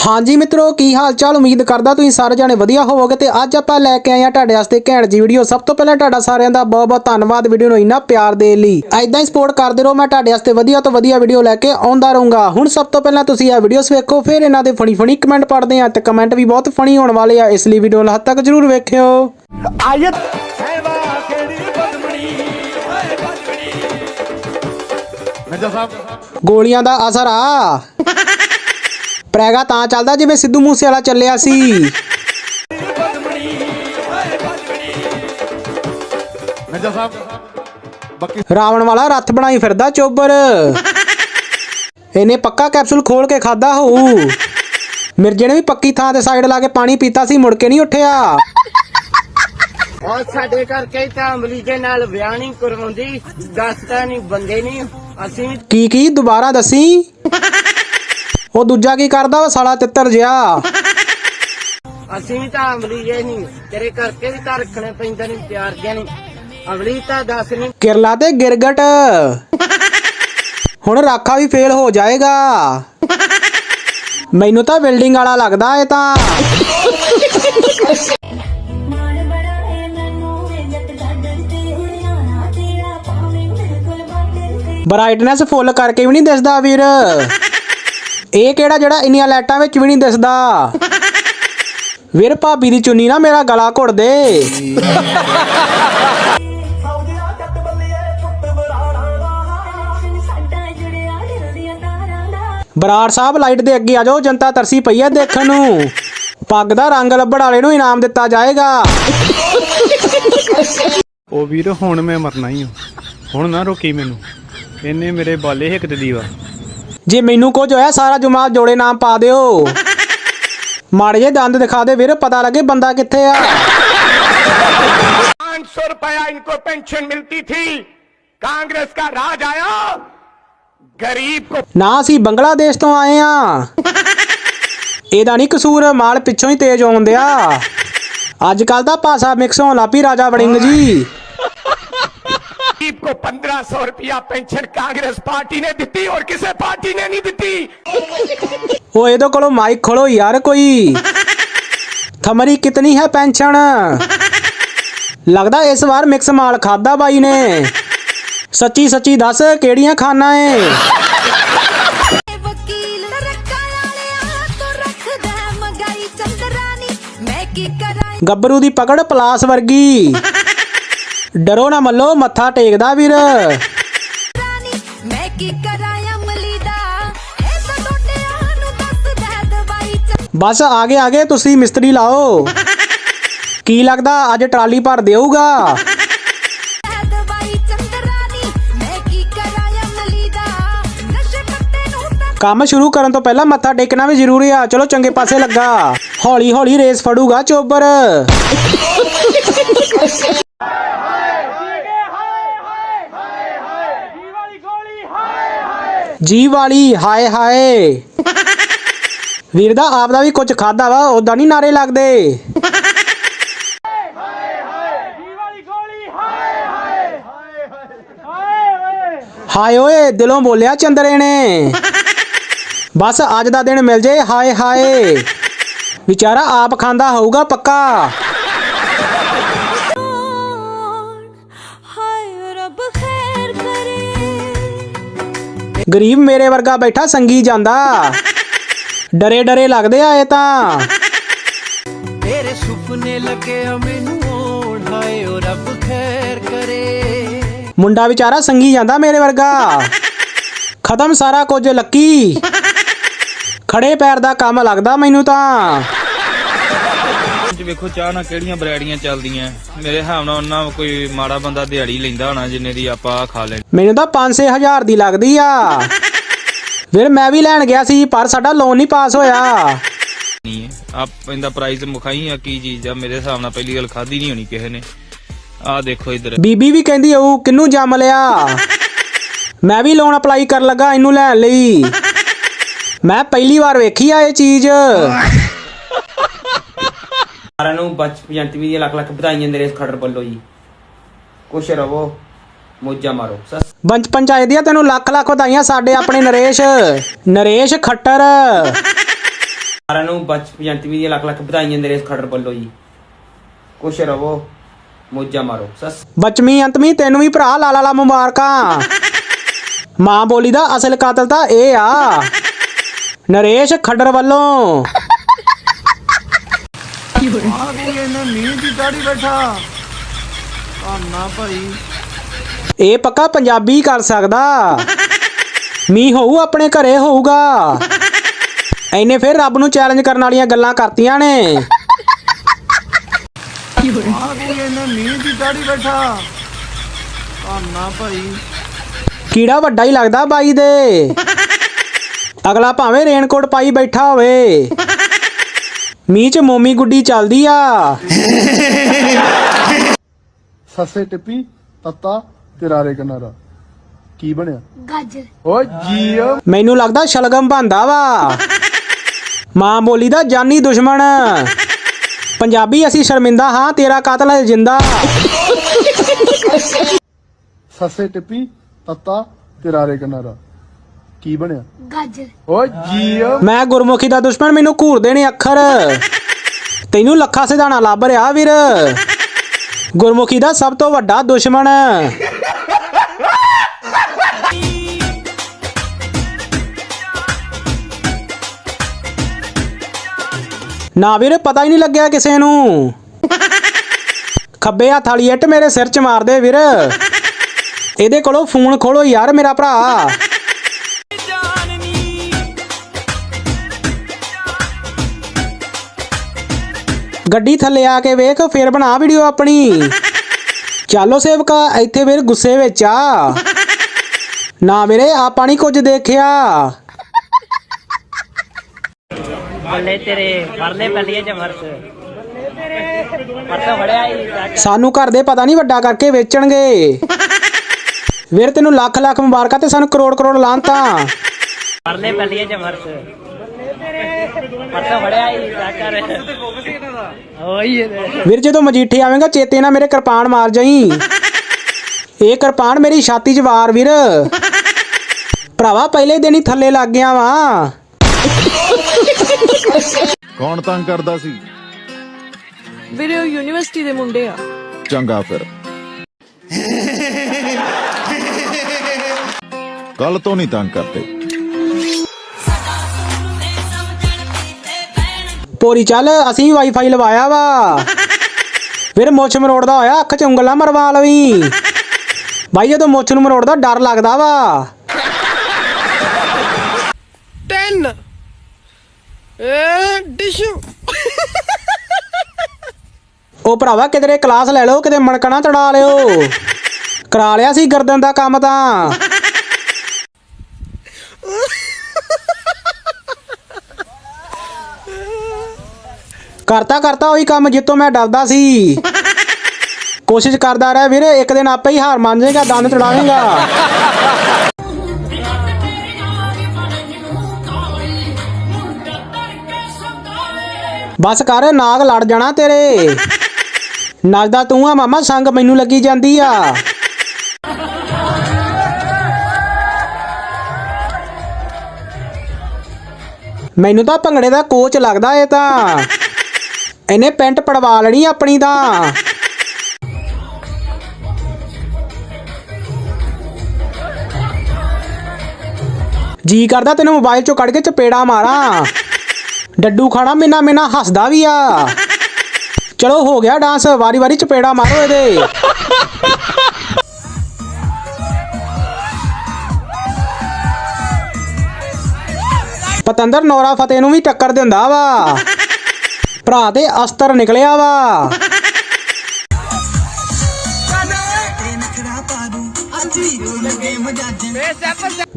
ਹਾਂਜੀ ਮਿੱਤਰੋ ਕੀ ਹਾਲ ਚਾਲ ਉਮੀਦ ਕਰਦਾ ਤੁਸੀਂ ਸਾਰੇ ਜਾਣੇ ਵਧੀਆ ਹੋਵੋਗੇ ਤੇ ਅੱਜ ਆਪਾਂ ਲੈ ਕੇ ਆਏ ਆ ਤੁਹਾਡੇ ਵਾਸਤੇ ਘੈਂਟ ਜੀ ਵੀਡੀਓ ਸਭ ਤੋਂ ਪਹਿਲਾਂ ਤੁਹਾਡਾ ਸਾਰਿਆਂ ਦਾ ਬਹੁਤ ਬਹੁਤ ਧੰਨਵਾਦ ਵੀਡੀਓ ਨੂੰ ਇੰਨਾ ਪਿਆਰ ਦੇਣ ਲਈ। ਐਦਾਂ ਹੀ ਸਪੋਰਟ ਕਰਦੇ ਰਹੋ ਮੈਂ ਤੁਹਾਡੇ ਵਾਸਤੇ ਵਧੀਆ ਤੋਂ ਵਧੀਆ ਵੀਡੀਓ ਲੈ ਕੇ ਆਉਂਦਾ ਰਹੂੰਗਾ। ਹੁਣ ਸਭ ਤੋਂ ਪਹਿਲਾਂ ਤੁਸੀਂ ਇਹ ਵੀਡੀਓਸ ਵੇਖੋ ਫਿਰ ਇਹਨਾਂ ਦੇ ਫਨੀ ਫਨੀ ਕਮੈਂਟ ਪੜ੍ਹਦੇ ਆ ਤੇ ਕਮੈਂਟ ਵੀ ਬਹੁਤ ਫਨੀ ਹੋਣ ਵਾਲੇ ਆ ਇਸ ਲਈ ਵੀਡੀਓ ਨੂੰ ਹੱਦ ਤੱਕ ਜਰੂਰ ਵੇਖਿਓ। ਆਇਤ। ਮਿਰਜ਼ਾ ਸਾਹਿਬ। ਗੋਲੀਆਂ ਦਾ ਅਸਰ ਆ। ਪ੍ਰੈਗਾ ਤਾਂ ਚੱਲਦਾ ਜਿਵੇਂ ਸਿੱਧੂ ਮੂਸੇ ਵਾਲਾ ਚੱਲਿਆ ਸੀ। ਮਿਰਜ਼ਾ ਸਾਹਿਬ ਬਾਕੀ ਰਾਵਣ ਵਾਲਾ ਰੱਥ ਬਣਾਈ ਫਿਰਦਾ ਚੋਬਰ। ਇਹਨੇ ਪੱਕਾ ਕੈਪਸੂਲ ਖੋਲ ਕੇ ਖਾਦਾ ਹੋਊ। ਮਿਰਜੇ ਨੇ ਵੀ ਪੱਕੀ ਥਾਂ ਤੇ ਸਾਈਡ ਲਾ ਕੇ ਪਾਣੀ ਪੀਤਾ ਸੀ ਮੁੜ ਕੇ ਨਹੀਂ ਉੱਠਿਆ। ਔਰ ਸਾਡੇ ਕਰਕੇ ਤਾਂ ਅਮਲੀ ਦੇ ਨਾਲ ਵਿਆਹ ਨਹੀਂ ਕਰਵਾਉਂਦੀ ਦੱਸਦਾ ਨਹੀਂ ਬੰਦੇ ਨਹੀਂ। ਅਸੀਂ ਕੀ ਕੀ ਦੁਬਾਰਾ ਦੱਸੀ? ਉਹ ਦੂਜਾ ਕੀ ਕਰਦਾ ਵਾ? ਸਾਲਾ ਤਿੱਤਰ ਜਿਹਾ। ਅਸੀਂ ਤਾਂ ਅਮਲੀ ਜੇ ਨਹੀਂ ਤੇਰੇ ਕਰਕੇ ਵੀ ਤਾਂ ਰੱਖਣੇ ਪੈਂਦੇ ਨਹੀਂ ਪਿਆਰ ਦੇ ਨਹੀਂ ਅਮਲੀ ਤਾਂ ਦੱਸ ਨਹੀਂ। ਕਿਰਲਾ ਤੇ ਗਿਰਗਟ। ਹੁਣ ਰਾਖਾ ਵੀ ਫੇਲ ਹੋ ਜਾਏਗਾ। ਮੈਨੂੰ ਤਾਂ ਬਿਲਡਿੰਗ ਵਾਲਾ ਲੱਗਦਾ ਏ ਤੇ ਬ੍ਰਾਈਟਨੈਸ ਫੁੱਲ ਕਰਕੇ ਵੀ ਨਹੀਂ ਦਿਸਦਾ ਵੀਰ। ਇਹ ਕਿਹੜਾ ਜਿਹੜਾ ਇੰਨੀਆਂ ਲਾਈਟਾਂ ਵਿੱਚ ਵੀ ਨਹੀਂ ਦਿਸਦਾ? ਵੀਰ ਭਾਬੀ ਦੀ ਚੁੰਨੀ ਨਾ ਮੇਰਾ ਗਲਾ ਘੁੱਟ ਦੇ। ਬਰਾੜ ਸਾਹਿਬ ਲਾਈਟ ਦੇ ਅੱਗੇ ਆ ਜਾਓ, ਜਨਤਾ ਤਰਸੀ ਪਈ ਹੈ ਦੇਖਣ ਨੂੰ। ਪੱਗ ਦਾ ਰੰਗ ਲੱਭਣ ਵਾਲੇ ਨੂੰ ਇਨਾਮ ਦਿੱਤਾ ਜਾਏਗਾ। ਉਹ ਵੀਰ, ਹੁਣ ਮੈਂ ਮਰਨਾ ਹੀ ਹਾਂ। ਹੁਣ ਨਾ ਰੋਕੀ ਮੈਨੂੰ। ਇਹਨੇ ਮੇਰੇ ਬਾਲੇ ਹਿੱਕ ਦਿੱਤੀ ਵਾ ਜੇ ਮੈਨੂੰ ਕੁਝ ਹੋਇਆ ਸਾਰਾ ਜਮਾਤ ਜੋੜੇ ਨਾਮ ਪਾ ਦਿਓ ਮਾੜੇ ਜੇ ਦੰਦ ਦਿਖਾ ਦੇ ਵੀਰ ਪਤਾ ਲੱਗੇ ਬੰਦਾ ਕਿੱਥੇ ਆ पाँच सौ रुपया इनको पेंशन मिलती थी कांग्रेस का राज आया गरीब को ਨਾ ਅਸੀਂ ਬੰਗਲਾਦੇਸ਼ ਤੋਂ ਆਏ ਆ ਇਹਦਾ ਨਹੀਂ ਕਸੂਰ ਮਾਲ ਪਿੱਛੋਂ ਹੀ ਤੇਜ਼ ਆਉਂਦਿਆ ਅੱਜ ਕੱਲ ਦਾ ਭਾਸ਼ਾ ਮਿਕਸ ਹੋਣ ਲੱਪੀ ਰਾਜਾ ਵੜਿੰਗ ਜੀ गरीब को पंद्रह सौ रुपया पेंशन कांग्रेस पार्टी ने दी और किसे पार्टी ने नहीं दी ਉਹ ਇਹਦੇ ਕੋਲੋਂ ਮਾਈਕ ਖੋਲੋ ਯਾਰ ਕੋਈ ਥਮਰੀ ਕਿਤਨੀ ਹੈ ਪੈਨਸ਼ਨ ਲੱਗਦਾ ਇਸ ਵਾਰ ਮਿਕਸ ਮਾਲ ਖਾਦਾ ਬਾਈ ਨੇ ਸੱਚੀ ਸੱਚੀ ਦੱਸ ਕਿਹੜੀਆਂ ਖਾਣਾ ਏ ਵਕੀਲ ਰੱਖਾਂ ਵਾਲਿਆ ਤੋਂ ਰੱਖਦਾ ਮਗਾਈ ਚੰਦਰਾਨੀ ਮੈਂ ਕੀ ਕਰਾਂ ਗੱਭਰੂ ਦੀ ਪਕੜ ਪਲਾਸ ਵਰਗੀ ਡਰੋ ਨਾ ਮੱਲੋ ਮੱਥਾ ਟੇਕਦਾ ਵੀਰ। ਰਾਨੀ ਮੈਂ ਕੀ ਕਰਾਂ ਅਮਲੀ ਦਾ? ਇਹ ਤਾਂ ਟੋਟਿਆਂ ਨੂੰ ਦੱਸਦਾ ਦਵਾਈ ਚ ਬਸ ਆਗੇ ਆਗੇ ਤੁਸੀਂ ਮਿਸਤਰੀ ਲਾਓ। ਕੀ ਲੱਗਦਾ ਅੱਜ ਟਰਾਲੀ ਭਰ ਦੇਊਗਾ? ਦਵਾਈ ਚੰਦਰਾਨੀ ਮੈਂ ਕੀ ਕਰਾਂ ਅਮਲੀ ਦਾ? ਨਸ਼ੇ ਪੱਤੇ ਨੂੰ ਤਾਂ ਕੰਮ ਸ਼ੁਰੂ ਕਰਨ ਤੋਂ ਪਹਿਲਾਂ ਮੱਥਾ ਟੇਕਣਾ ਵੀ ਜ਼ਰੂਰੀ ਆ। ਚਲੋ ਚੰਗੇ ਪਾਸੇ ਲੱਗਾ। ਹੌਲੀ ਹੌਲੀ ਰੇਸ ਫੜੂਗਾ ਚੋਬਰ। ਜੀ ਵਾਲੀ, ਹਾਏ ਹਾਏ। ਵੀਰ ਦਾ ਆਪ ਦਾ ਵੀ ਕੁਝ ਖਾਦਾ ਵਾ ਉਦਾਂ ਨਹੀਂ ਨਾਰੇ ਲੱਗਦੇ। ਹਾਏ ਓਏ, ਦਿਲੋਂ ਬੋਲਿਆ ਚੰਦਰੇ ਨੇ। ਬਸ ਅੱਜ ਦਾ ਦਿਨ ਮਿਲ ਜੇ, ਹਾਏ ਹਾਏ। ਵਿਚਾਰਾ ਆਪ ਖਾਂਦਾ ਹੋਊਗਾ ਪੱਕਾ। ਗਰੀਬ ਮੇਰੇ ਵਰਗਾ ਬੈਠਾ ਸੰਗੀ ਜਾਂਦਾ। ਡਰੇ ਡਰੇ ਲੱਗਦੇ ਆ ਇਹ ਤਾਂ। ਤੇਰੇ ਸੁਪਨੇ ਲੱਗੇ ਆ ਮੈਨੂੰ ਹਾਏ ਓ ਰੱਬ ਖੈਰ ਕਰੇ। ਮੁੰਡਾ ਵਿਚਾਰਾ ਸੰਗੀ ਜਾਂਦਾ ਮੇਰੇ ਵਰਗਾ। ਖਤਮ ਸਾਰਾ ਕੁਝ ਲੱਕੀ। ਖੜੇ ਪੈਰ ਦਾ ਕੰਮ ਲੱਗਦਾ ਮੈਨੂੰ ਤਾਂ। ਚ ਵੇਖੋ ਚਾਹ ਨਾਲ ਕਿਹੜੀਆਂ ਬਰੈਡੀਆਂ ਚੱਲਦੀਆਂ। ਮੇਰੇ ਹਿਸਾਬ ਨਾਲ ਉਹਨਾਂ ਕੋਈ ਮਾੜਾ ਬੰਦਾ ਦਿਹਾੜੀ ਲੈਂਦਾ ਹੋਣਾ ਜਿੰਨੇ ਦੀ ਆਪਾਂ ਖਾ ਲੈਣੀ ਮੈਨੂੰ ਤਾਂ 5-6000 ਦੀ ਲੱਗਦੀ ਆ। ਫਿਰ ਮੈਂ ਵੀ ਲੈਣ ਗਿਆ ਸੀ ਪਰ ਸਾਡਾ ਲੋਨ ਨਹੀਂ ਪਾਸ ਹੋਇਆ। ਹੈ। ਆਪ ਇਹਦਾ ਪ੍ਰਾਈਸ ਮੁਖਾਈ ਆ ਕੀ ਚੀਜ਼ ਆ ਮੇਰੇ ਹਿਸਾਬ ਨਾਲ ਪਹਿਲੀ ਗੱਲ ਖਾਦੀ ਨਹੀਂ ਹੋਣੀ ਕਿਸੇ ਨੇ। ਆਹ ਦੇਖੋ ਇੱਧਰ। ਬੀਬੀ ਵੀ ਕਹਿੰਦੀ ਉਹ ਕਿੰਨੂੰ ਜੰਮ ਲਿਆ? ਮੈਂ ਵੀ ਲੋਨ ਅਪਲਾਈ ਕਰਨ ਲੱਗਾ ਇਹਨੂੰ ਲੈਣ ਲਈ। ਮੈਂ ਪਹਿਲੀ ਵਾਰ ਵੇਖੀ ਆ ਇਹ ਚੀਜ਼। ਸਾਰਿਆਂ ਨੂੰ ਬਚ ਜੰਤਵੀ ਦੀਆਂ ਲੱਖ ਲੱਖ ਵਧਾਈਆਂ ਨਰੇਸ਼ ਖੱਟਰ ਵੱਲੋਂ ਜੀ। ਖੁਸ਼ ਰਹੋ ਮੋਜਾ ਮਾਰੋ। ਬੰਚ ਪੰਚਾਇਤ ਦੀਆਂ ਤੈਨੂੰ ਲੱਖ ਲੱਖ ਵਧਾਈਆਂ ਸਾਡੇ ਆਪਣੇ ਨਰੇਸ਼ ਨਰੇਸ਼ ਖੱਟਰ। ਸਾਰਿਆਂ ਨੂੰ ਬਚਪਨ ਜੰਤਮੀ ਦੀਆਂ ਲੱਖ ਲੱਖ ਵਧਾਈਆਂ ਨਰੇਸ਼ ਖੱਟਰ ਵੱਲੋਂ ਜੀ। ਖੁਸ਼ ਰਹੋ ਮੋਜਾ ਮਾਰੋ। ਬਚਮੀ ਅੰਤਮੀ ਤੈਨੂੰ ਵੀ ਭਰਾ ਲਾ ਲਾ ਲਾ ਮੁਬਾਰਕਾਂ। ਮਾਂ ਬੋਲੀ ਦਾ ਅਸਲ ਕਾਤਲ ਤਾਂ ਇਹ ਆ। ਨਰੇਸ਼ ਖੱਡਰ ਵੱਲੋਂ। ਇਹ ਪੱਕਾ ਪੰਜਾਬੀ ਕਰ ਸਕਦਾ। ਮੀ ਹੋਊ ਆਪਣੇ ਘਰੇ ਹੋਊਗਾ। ਐਨੇ ਫਿਰ ਰੱਬ ਨੂੰ ਚੈਲੰਜ ਕਰਨ ਵਾਲੀਆਂ ਗੱਲਾਂ ਕਰਤੀਆਂ ਨੇ। ਕੀੜਾ ਵੱਡਾ ਹੀ ਲੱਗਦਾ ਬਾਈ ਦੇ। ਅਗਲਾ ਭਾਵੇਂ ਰੇਨਕੋਟ ਪਾਈ ਬੈਠਾ ਹੋਵੇ। ਮੀਂਹ ਚ ਮੋਮੀ ਗੁੱਡੀ ਚੱਲਦੀ ਆ। ਸੱਸੇ ਟਿੱਪੀ ਤੱਤਾ ਤੇ ਰਾਰੇ ਕਿਨਾਰਾ। ਕੀ ਬਣਿਆ? ਗਾਜਰ। ਓ ਜੀਓ ਮੈਨੂੰ ਲੱਗਦਾ ਸ਼ਲਗਮ ਬੰਦਾ ਵਾ। ਮਾਂ ਬੋਲੀ ਦਾ ਜਾਨੀ ਦੁਸ਼ਮਣ। ਪੰਜਾਬੀ ਅਸੀਂ ਸ਼ਰਮਿੰਦਾ ਹਾਂ ਤੇਰਾ ਕਾਤਲ ਹੈ ਜਿੰਦਾ। ਸੱਸੇ ਟਿੱਪੀ ਤੱਤਾ ਤੇ ਰਾਰੇ ਕਿਨਾਰਾ। ਕੀ ਬਣਿਆ? ਗਾਜਰ। ਓ ਜੀਓ ਮੈਂ ਗੁਰਮੁਖੀ ਦਾ ਦੁਸ਼ਮਣ ਮੈਨੂੰ ਘੂਰਦੇ ਨੇ ਅੱਖਰ। ਤੈਨੂੰ ਲੱਖਾ ਸਿਧਾਣਾ ਲੱਭ ਰਿਹਾ ਵੀਰ। ਗੁਰਮੁਖੀ ਦਾ ਸਭ ਤੋਂ ਵੱਡਾ ਦੁਸ਼ਮਣ। ਨਾ ਵੀਰ ਪਤਾ ਹੀ ਨਹੀਂ ਲੱਗਿਆ ਕਿਸੇ ਨੂੰ। ਖੱਬੇ ਹੱਥ ਵਾਲੀ ਇੱਟ ਮੇਰੇ ਸਿਰ 'ਚ ਮਾਰ ਦੇ ਵੀਰ। ਇਹਦੇ ਕੋਲੋਂ ਫੋਨ ਖੋਲੋ ਯਾਰ ਮੇਰਾ ਭਰਾ। ਗੱਡੀ ਥੱਲੇ ਆ ਕੇ ਵੇਖ ਫੇਰ ਬਣਾ ਵੀਡੀਓ ਆਪਣੀ। ਚੱਲੋ ਸੇਵਕਾ ਇੱਥੇ ਵੀਰ ਗੁੱਸੇ ਵਿੱਚ ਆ। ਨਾ ਵੀਰੇ ਆਪਾਂ ਨਹੀਂ ਕੁਝ ਦੇਖਿਆ। ਬੱਲੇ ਤੇਰੇ ਪਰਲੇ ਬੱਲੀਏ ਚ ਫਰਸ ਪਰਸੋਂ ਫੜਿਆ ਹੀ ਸਾਨੂੰ ਘਰ ਦੇ ਪਤਾ ਨਹੀਂ ਵੱਡਾ ਕਰਕੇ ਵੇਚਣਗੇ। ਵੀਰ ਤੈਨੂੰ ਲੱਖ ਲੱਖ ਮੁਬਾਰਕਾਂ ਤੇ ਸਾਨੂੰ ਕਰੋੜ ਕਰੋੜ ਲਾਂਤਾ ਪਰਲੇ ਬੱਲੀਏ ਚ ਫਰਸ ਪਰਸੋਂ ਫੜਿਆ ਹੀ ਕਰ ਵੀਰ ਜਦੋਂ ਮਜੀਠੇ ਆਵੇਂਗਾ ਚੇਤੇ ਨਾਲ ਮੇਰੇ ਕਿਰਪਾਨ ਮਾਰ ਜਾਈ। ਇਹ ਕਿਰਪਾਨ ਮੇਰੀ ਛਾਤੀ 'ਚ ਵਾਰ ਵੀਰ। ਭਰਾਵਾ ਪਹਿਲੇ ਦਿਨ ਹੀ ਥੱਲੇ ਲੱਗ ਗਿਆ ਵਾਂ। ਕੌਣ ਤੰਗ ਕਰਦਾ ਸੀ? ਵੀਰੇ ਉਹ ਯੂਨੀਵਰਸਿਟੀ ਦੇ ਮੁੰਡੇ ਆ। ਚੰਗਾ ਫਿਰ। ਕੱਲ ਤੋਂ ਨਹੀਂ ਤੰਗ ਕਰਦੇ। ਪੋਰੀ ਚੱਲ ਅਸੀਂ ਵਾਈਫਾਈ ਲਵਾਇਆ ਵਾ। ਫਿਰ ਮੁੱਛ ਮਰੋੜਦਾ ਹੋਇਆ ਅੱਖ 'ਚ ਉਂਗਲਾਂ ਮਰਵਾ ਲਵੀ। ਬਾਈ ਜਦੋਂ ਮੁੱਛ ਨੂੰ ਮਰੋੜਦਾ ਡਰ ਲੱਗਦਾ ਵਾ। 10 ਏ ਡਿਸ਼ੂ। ਉਹ ਭਰਾਵਾ ਕਿਧਰੇ ਕਲਾਸ ਲੈ ਲਓ ਕਿਤੇ ਮਣਕਣਾ ਤੜਾ ਲਿਓ। ਕਰਾ ਲਿਆ ਸੀ ਗਰਦਨ ਦਾ ਕੰਮ ਤਾਂ। ਕਰਤਾ ਕਰਤਾ ਉਹੀ ਕੰਮ ਜਿੱਤੋਂ ਮੈਂ ਡਰਦਾ ਸੀ। ਕੋਸ਼ਿਸ਼ ਕਰਦਾ ਰਹਿ ਵੀਰੇ, ਇੱਕ ਦਿਨ ਆਪੇ ਹੀ ਹਾਰ ਮੰਨ ਜਾਏਗਾ ਦੰਦ ਤੜਾਵੇਂਗਾ ਬਸ ਕਰ, ਨਾਗ ਲੜ ਜਾਣਾ ਤੇਰੇ। ਨੱਚਦਾ ਤੂੰ ਆ ਮਾਮਾ, ਸੰਗ ਮੈਨੂੰ ਲੱਗੀ ਜਾਂਦੀ ਆ। ਮੈਨੂੰ ਤਾਂ ਭੰਗੜੇ ਦਾ ਕੋਚ ਲੱਗਦਾ ਇਹ ਤਾਂ। ਇਹਨੇ ਪੈਂਟ ਪੜਵਾ ਲੈਣੀ ਆਪਣੀ ਤਾਂ। ਜੀ ਕਰਦਾ ਤੈਨੂੰ ਮੋਬਾਈਲ ਚੋਂ ਕੱਢ ਕੇ ਚਪੇੜਾ ਮਾਰਾਂ। ਡੱਡੂ ਖਾਣਾ ਮਿਨਾ ਮੇਨਾ ਹੱਸਦਾ ਵੀ ਆ। ਚਲੋ ਹੋ ਗਿਆ ਡਾਂਸ, ਵਾਰੀ ਵਾਰੀ ਚਪੇੜਾ ਮਾਰੋ ਇਹਦੇ। ਪਤੰਦਰ ਨੋਰਾ ਫਤਿਹ ਨੂੰ ਵੀ ਟੱਕਰ ਦਿੰਦਾ ਵਾ। ਭਰਾ ਤੇ ਅਸਤਰ ਨਿਕਲਿਆ ਵਾ।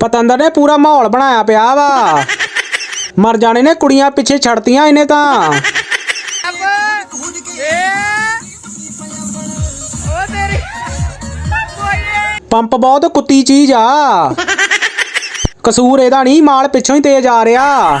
ਪਤੰਦਰ ਨੇ ਪੂਰਾ ਮਾਹੌਲ ਬਣਾਇਆ ਪਿਆ ਵਾ। ਮਰ ਜਾਣੇ ਨੇ, ਕੁੜੀਆਂ ਪਿੱਛੇ ਛੱਡਤੀਆਂ ਇਹਨੇ ਤਾਂ। ਪੰਪ ਬਹੁਤ ਕੁੱਤੀ ਚੀਜ਼ ਆ। ਕਸੂਰ ਇਹਦਾ ਨਹੀਂ, ਮਾਲ ਪਿੱਛੋਂ ਹੀ ਤੇਜ਼ ਆ ਰਿਹਾ।